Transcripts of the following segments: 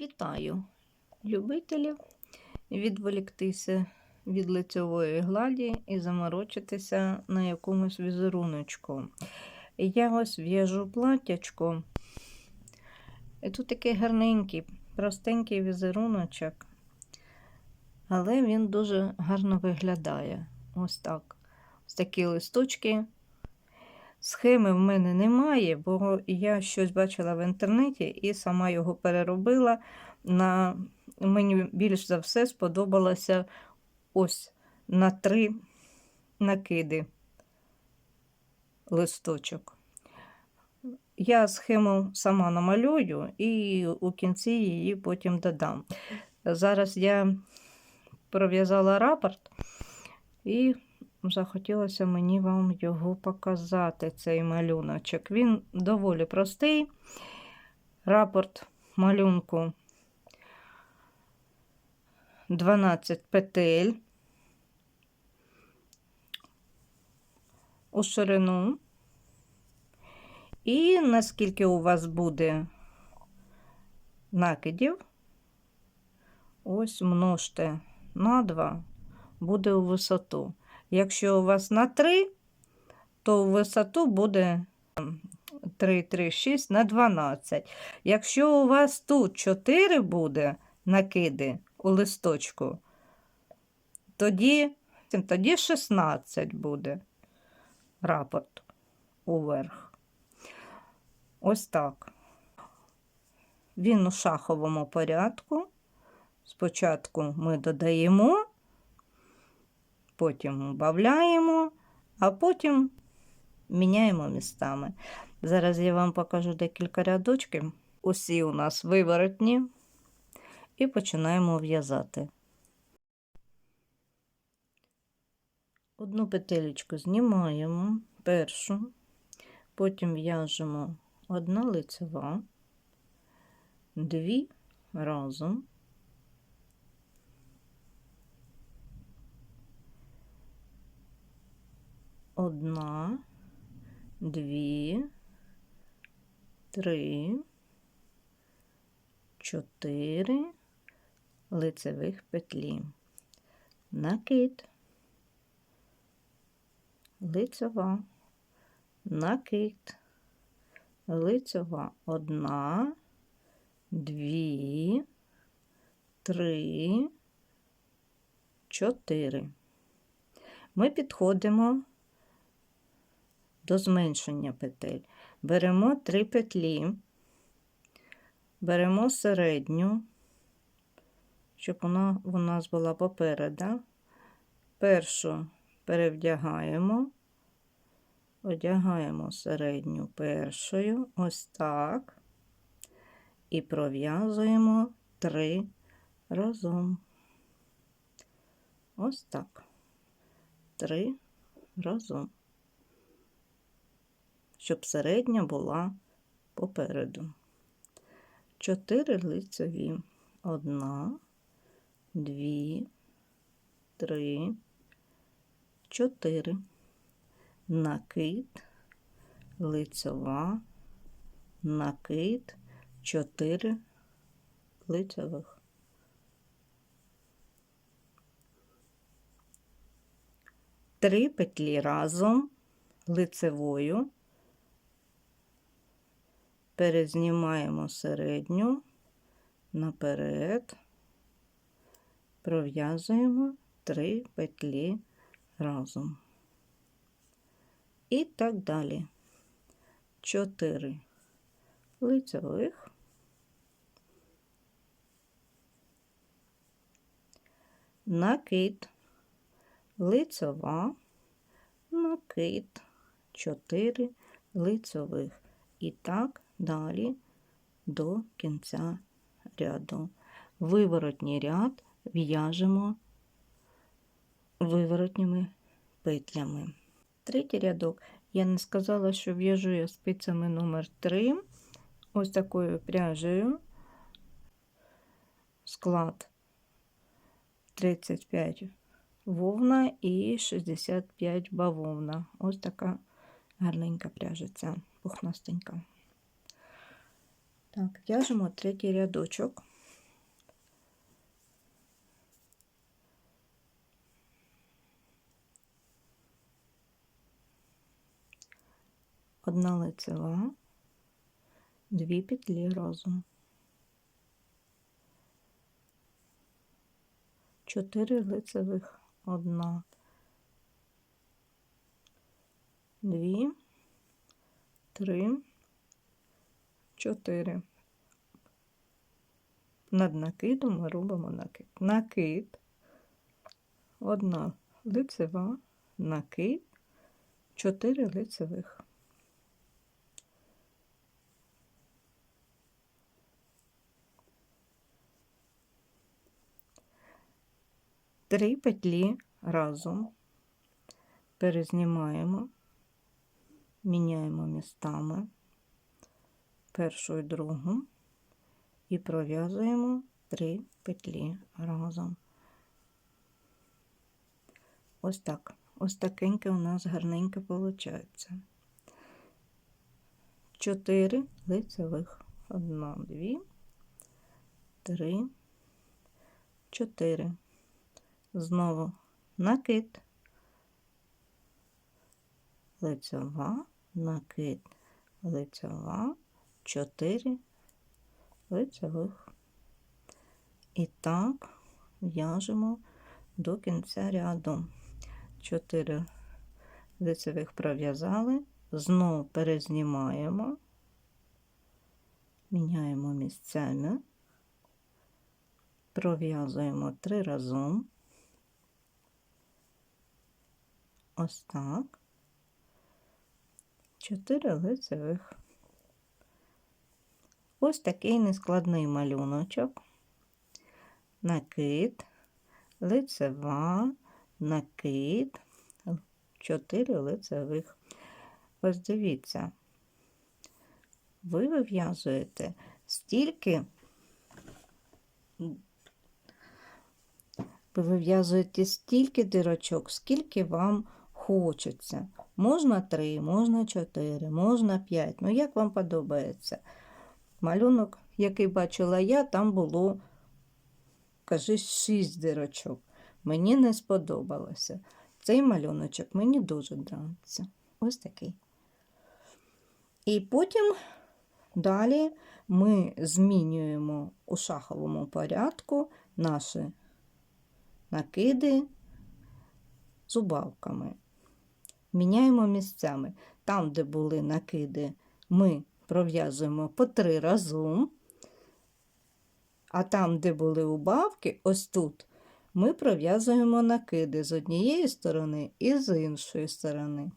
Вітаю любителів відволіктися від лицьової гладі і заморочитися на якомусь візеруночку. Я ось в'яжу платтячко. І тут такий гарненький, простенький візеруночок, але він дуже гарно виглядає. Ось так. Ось такі листочки. Схеми в мене немає, бо я щось бачила в інтернеті і сама його переробила. На... Мені більш за все сподобалося ось на три накиди листочок. Я схему сама намалюю і у кінці її потім додам. Зараз я пров'язала рапорт і захотілося мені вам його показати, цей малюночок. Він доволі простий. Рапорт малюнку 12 петель у ширину. І наскільки у вас буде накидів, ось множте на 2, буде у висоту. Якщо у вас на 3, то в висоту буде 3, 3, 6 на 12. Якщо у вас тут 4 буде накиди у листочку, тоді, тоді 16 буде рапорт уверх. Ось так. Він у шаховому порядку. Спочатку ми додаємо потім убавляємо, а потім міняємо містами. Зараз я вам покажу декілька рядочків. Усі у нас виворотні, і починаємо в'язати. Одну петелечку знімаємо, першу, потім в'яжемо одна лицева, дві разом. Одна, дві, три, чотири лицевих петлі. Накид, лицева, накид, лицева одна, дві, три, чотири. Ми підходимо до зменшення петель. Беремо три петлі, беремо середню, щоб вона у нас була попереду. Першу перевдягаємо, одягаємо середню першою, ось так, і пров'язуємо три разом. Ось так. Три разом щоб середня була попереду. Чотири лицеві. Одна, дві, три, чотири. Накид, лицева, накид, чотири лицевих. Три петлі разом лицевою перезнімаємо середню наперед, пров'язуємо три петлі разом. І так далі. Чотири лицевих, накид, лицева, накид, чотири лицевих. І так далі до кінця ряду. Виворотній ряд в'яжемо виворотніми петлями. Третій рядок я не сказала, що в'яжу я спицями номер 3 ось такою пряжею. Склад 35 вовна і 65 бавовна. Ось така гарненька пряжиця, пухнастенька. Так, в'яжемо третій рядочок. Одна лицева, дві петлі разом. Чотири лицевих, одна, дві, три чотири. Над накидом ми робимо накид. Накид, одна лицева, накид, чотири лицевих. Три петлі разом перезнімаємо, міняємо містами першу і другу і пров'язуємо три петлі разом. Ось так. Ось такеньке у нас гарненьке виходить. Чотири лицевих. Одна, дві, три, чотири. Знову накид, лицева, накид, лицева, чотири лицевих. І так в'яжемо до кінця ряду. 4 лицевих пров'язали, знову перезнімаємо, міняємо місцями, пров'язуємо три разом. Ось так. Чотири лицевих. Ось такий нескладний малюночок, накид, лицева, накид, 4 лицевих. Ось дивіться, ви вив'язуєте стільки, ви вив'язуєте стільки дирочок, скільки вам хочеться. Можна 3, можна 4, можна 5. Ну, як вам подобається. Малюнок, який бачила я, там було, кажись, 6 дирочок. Мені не сподобалося. Цей малюночок мені дуже подобається. Ось такий. І потім далі ми змінюємо у шаховому порядку наші накиди зубавками. Міняємо місцями. Там, де були накиди, ми пров'язуємо по три разом, а там, де були убавки, ось тут ми пров'язуємо накиди з однієї сторони і з іншої сторони.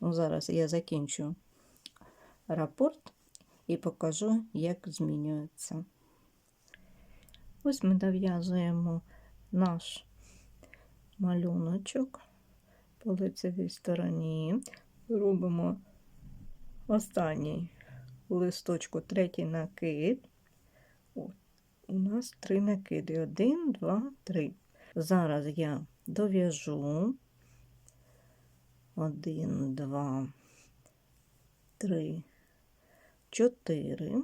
Ну, Зараз я закінчу рапорт і покажу, як змінюється. Ось ми дов'язуємо наш малюночок по лицевій стороні, робимо останній листочку третій накид. У нас три накиди. Один, два, три. Зараз я дов'яжу. Один, два, три, чотири.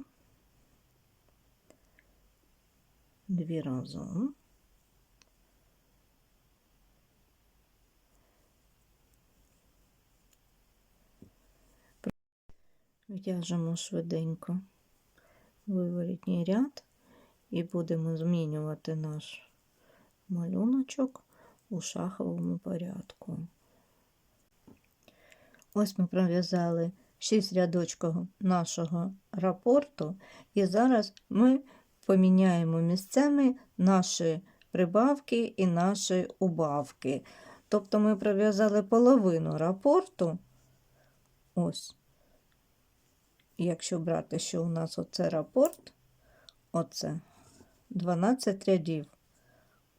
Дві разом. В'яжемо швиденько виворітній ряд і будемо змінювати наш малюночок у шаховому порядку. Ось ми пров'язали 6 рядочків нашого рапорту, і зараз ми поміняємо місцями наші прибавки і наші убавки. Тобто ми пров'язали половину рапорту. Ось. Якщо брати, що у нас оце рапорт, оце 12 рядів.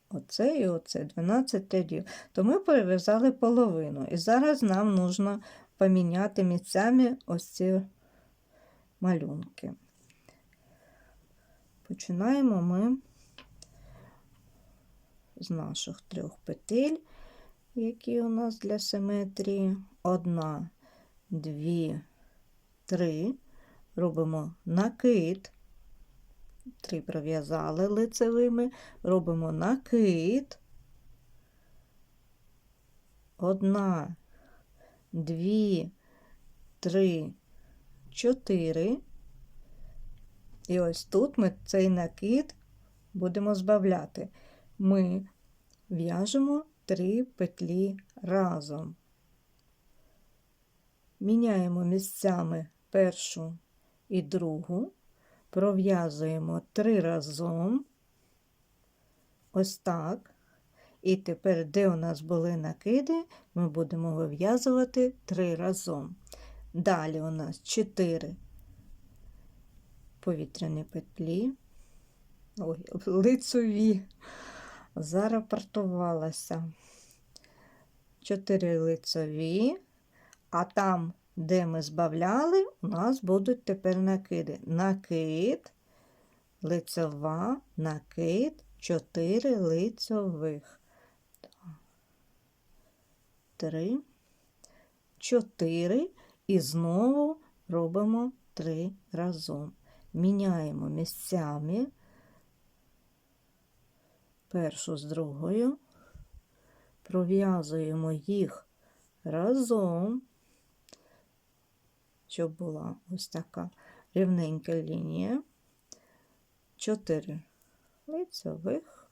Оце і оце 12 рядів. То ми перев'язали половину. І зараз нам потрібно поміняти місцями ось ці малюнки. Починаємо ми з наших трьох петель, які у нас для симетрії. Одна, дві, три. Робимо накид три пров'язали лицевими, робимо накид. Одна, дві, три, чотири. І ось тут ми цей накид будемо збавляти. Ми в'яжемо три петлі разом. Міняємо місцями першу і другу, пров'язуємо три разом. Ось так. І тепер, де у нас були накиди, ми будемо вив'язувати три разом. Далі у нас 4 повітряні петлі, ой, лицеві, зарапортувалася. 4 лицеві, а там, де ми збавляли, у нас будуть тепер накиди. Накид, лицева, накид, 4 лицьових. 3, 4 і знову робимо 3 разом. Міняємо місцями першу з другою, пров'язуємо їх разом, щоб була ось така рівненька лінія. 4 лицьових.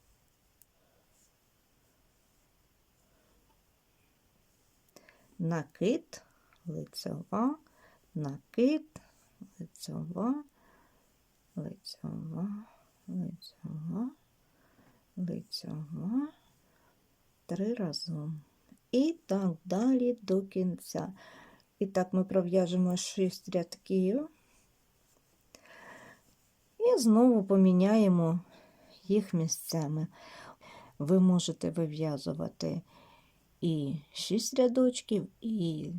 накид, лицева, накид, лицева, лицева, лицева, лицева, три разом. І так далі до кінця. І так ми пров'яжемо 6 рядків. І знову поміняємо їх місцями. Ви можете вив'язувати і 6 рядочків, і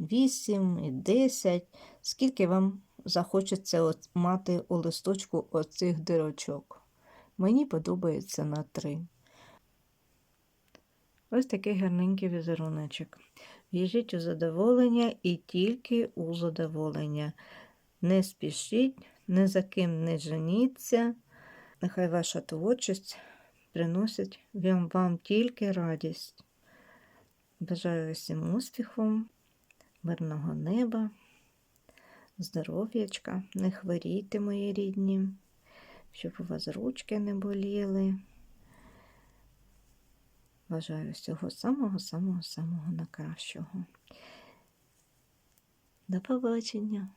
8, і 10, скільки вам захочеться мати у листочку оцих дирочок. Мені подобається на 3. Ось такий гарненький візеруночок. В'яжіть у задоволення і тільки у задоволення. Не спішіть, ні за ким не женіться. Нехай ваша творчість приносить вам, вам тільки радість. Бажаю всім успіху, мирного неба, здоров'ячка, не хворійте, мої рідні, щоб у вас ручки не боліли. Бажаю всього самого-самого-самого найкращого. До побачення!